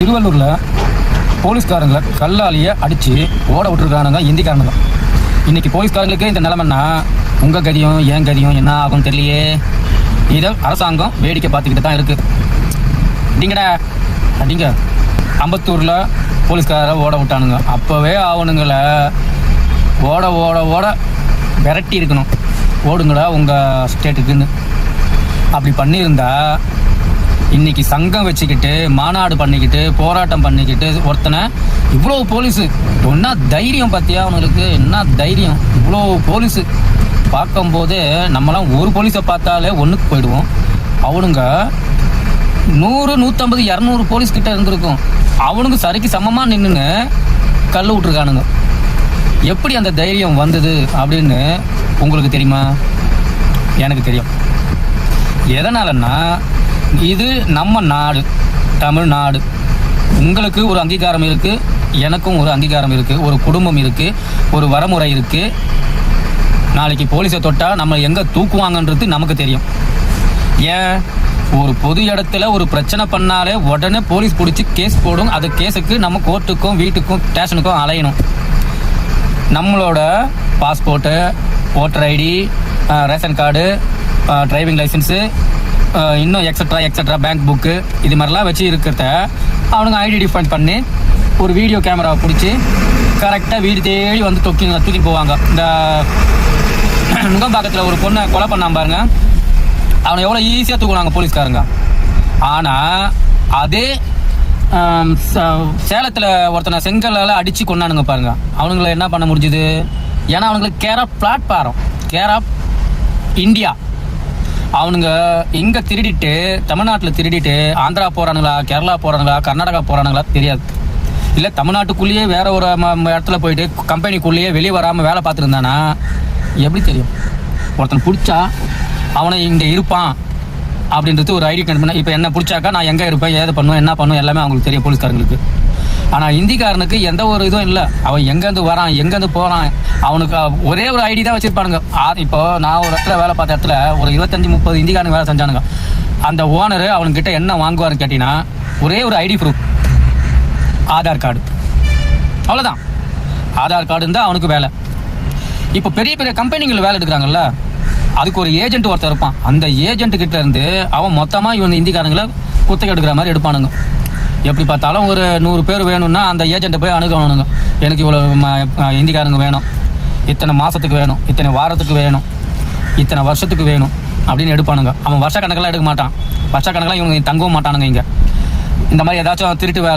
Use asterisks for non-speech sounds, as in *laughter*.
திருவள்ளூரில் போலீஸ்காரங்களை கல்லாலேயே அடித்து ஓட விட்டுருக்கானுங்க இந்திக்காரனுங்க. இன்னைக்கு போலீஸ்காரங்களுக்கு இந்த நிலைமைன்னா உங்கள் கதியும் என் கதியும் என்ன ஆகும் தெரியலையே. இதை அரசாங்கம் வேடிக்கை பார்த்துக்கிட்டு தான் இருக்குது அப்படிங்கடா அப்படிங்க அம்பத்தூரில் போலீஸ்காரரை ஓட விட்டானுங்க. அப்போவே அவனுங்களை ஓட ஓட ஓட விரட்டி இருக்கணும். ஓடுங்கடா உங்கள் ஸ்டேட்டுக்குன்னு. அப்படி பண்ணியிருந்தா இன்னைக்கு சங்கம் வச்சுக்கிட்டு மாநாடு பண்ணிக்கிட்டு போராட்டம் பண்ணிக்கிட்டு ஒருத்தனை இவ்வளோ போலீஸு என்ன தைரியம் பார்த்தியா அவனுக்கு என்ன தைரியம்? இவ்வளோ போலீஸு பார்க்கும்போது நம்மலாம் ஒரு போலீஸை பார்த்தாலே ஒன்றுக்கு போயிடுவோம். அவனுங்க நூறு நூற்றம்பது இரநூறு போலீஸ் கிட்ட இருந்திருக்கும். அவனுங்க சரிக்கு சமமாக நின்றுன்னு கல் விட்ருக்கானுங்க எப்படி அந்த தைரியம் வந்தது அப்படின்னு உங்களுக்கு தெரியுமா? எனக்கு தெரியும். எதனாலன்னா இது நம்ம நாடு தமிழ்நாடு. உங்களுக்கு ஒரு அங்கீகாரம் இருக்கு எனக்கும் ஒரு அங்கீகாரம் இருக்கு ஒரு குடும்பம் இருக்கு ஒரு வரமுறை இருக்கு. நாளைக்கு போலீஸை தொட்டால் நம்ம எங்கே தூக்குவாங்கன்றது நமக்கு தெரியும். ஏன்? ஒரு பொது இடத்துல ஒரு பிரச்சனை பண்ணாலே உடனே போலீஸ் பிடிச்சி கேஸ் போடும். அது கேஸுக்கு நம்ம கோர்ட்டுக்கும் வீட்டுக்கும் ஸ்டேஷனுக்கும் அலையணும். நம்மளோட passport voter ID ration card driving license இன்னும் எக்ஸட்ரா எக்ஸட்ரா பேங்க் புக்கு இது மாதிரிலாம் வச்சு இருக்கிறத அவனுங்க ஐடி டிஃபைன் பண்ணி ஒரு வீடியோ கேமராவை பிடிச்சி கரெக்டாக வீடு தேடி வந்து தொக்கி தூக்கி போவாங்க. இந்த *clears throat* நுங்கம்பாக்கத்தில் ஒரு பொண்ணை கொலை பண்ணாம பாருங்க. அவனை எவ்வளோ ஈஸியாக தூக்குனாங்க போலீஸ்காரங்க. ஆனால் அதே ச- சேலத்தில் ஒருத்தனை செங்கல்லால் அடித்து கொண்டானுங்க பாருங்க. அவனுங்களை என்ன பண்ண முடிஞ்சுது? ஏன்னா அவனுங்களுக்கு care of platform care of India அவனுங்க இங்கே திருடிட்டு தமிழ்நாட்டில் திருடிட்டு ஆந்திரா போகிறானுங்களா கேரளா போகிறானுங்களா கர்நாடகா போகிறானுங்களா தெரியாது. இல்லை தமிழ்நாட்டுக்குள்ளேயே வேற ஒரு ம- இடத்துல போயிட்டு கம்பெனிக்குள்ளேயே வெளியே வராமல் வேலை பார்த்துருந்தானா? எப்படி தெரியும்? ஒருத்தன் பிடிச்சா அவனை இங்கே இருப்பான் அப்படின்றது ஒரு ஐடி கார்டு இப்போ என்ன பிடிச்சாக்கா நான் எங்கே இருப்பேன் ஏது பண்ணுவேன் என்ன பண்ணுவேன் எல்லாமே அவங்களுக்கு தெரியும் போலீஸ்காரங்களுக்கு. ஆனால் இந்திக்காரனுக்கு எந்த ஒரு இதுவும் இல்லை. அவன் எங்கேருந்து வரான் எங்கேருந்து போகிறான் அவனுக்கு ஒரே ஒரு ஐடி தான் வச்சுருப்பானுங்க. ஆ- இப்போ நான் ஒரு இடத்துல வேலை பார்த்த இடத்துல ஒரு இருபத்தஞ்சி முப்பது இந்திக்காரனுங்க வேலை செஞ்சானுங்க. அந்த ஓனர் அவனுக்கிட்ட என்ன வாங்குவாருன்னு கேட்டிங்கன்னா ஒரே ஒரு ஐடி ப்ரூஃப் ஆதார் கார்டு. அவ்வளோதான் ஆதார் கார்டு இருந்தால் அவனுக்கு வேலை. இப்போ பெரிய பெரிய கம்பெனிகள் வேலை எடுக்கிறாங்கல்ல அதுக்கு ஒரு ஏஜென்ட் ஒருத்தர் இருப்பான். அந்த ஏஜென்ட் கிட்ட இருந்து அவன் மொத்தமாக இவன் இந்திக்காரங்களை குத்தகை எடுக்கிற மாதிரி எடுப்பானுங்க. எப்படி பார்த்தாலும் ஒரு நூறு பேர் வேணும்னா அந்த ஏஜென்ட்டை போய் அணுகணுங்க. எனக்கு இவ்வளோ ம- இந்திக்காரங்க வேணும். இத்தனை மாதத்துக்கு வேணும். இத்தனை வாரத்துக்கு வேணும். இத்தனை வருஷத்துக்கு வேணும். அப்படின்னு எடுப்பானுங்க. அவன் வருஷ கணக்கெல்லாம் எடுக்க மாட்டான். வருஷ கணக்கெல்லாம் இவங்க தங்கவும் மாட்டானுங்க இங்கே. இந்த மாதிரி ஏதாச்சும் திருட்டு வேலை